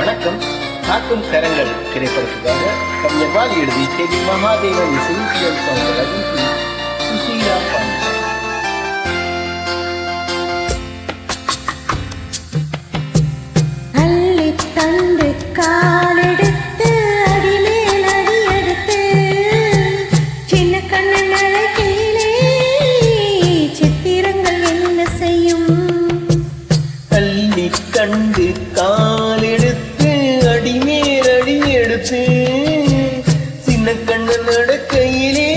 வணக்கம். காக்கும் கரங்கள் திரைப்படத்துக்காக கவிஞர் வாலி எழுதி தேவி மகாதேவன் சிறுபியல் சவுந்தரன் சுசீலா பாண்டி அள்ளித் தந்து காலெடுத்து சின்ன கண்ணன் நடக்கையிலே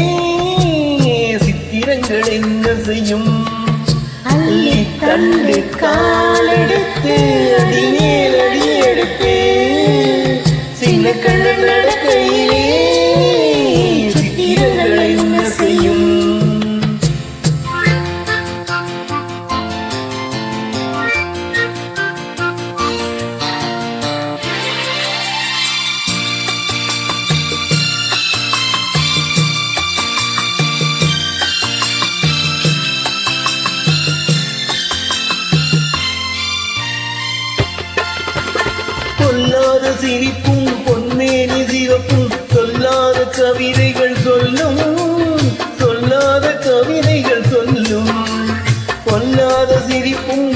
சித்திரங்கள் என்ன செய்யும்? அள்ளி கண்டு காலெடுத்து அடிமேல் அடி எடுத்து சின்ன கண்ணன் நடக்கையிலே சொல்லாத சிரிப்பும் பொன்னேனி சிவப்பும் சொல்லாத கவிதைகள் சொல்லும் சொல்லாத கவிதைகள் சொல்லும். பொல்லாத சிரிப்பும்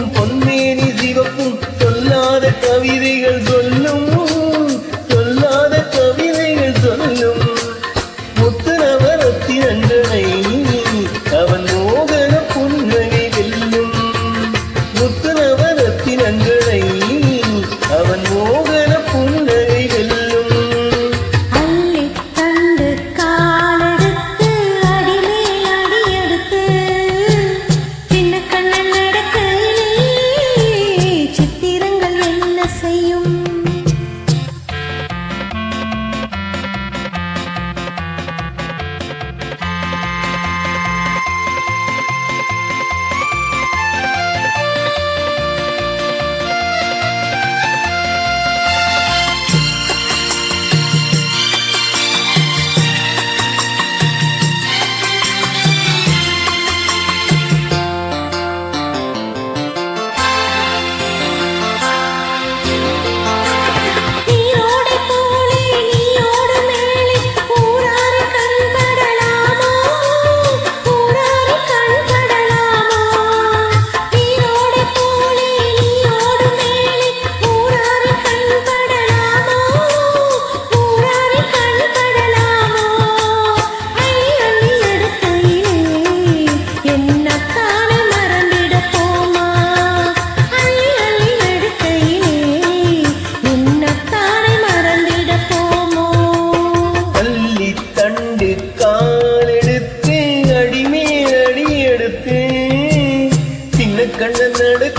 செய்யும்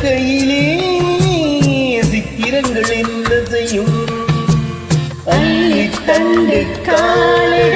கையிலே சித்திரங்கள் என்ன செய்யும்? அள்ளி தண்டு காலெடுத்து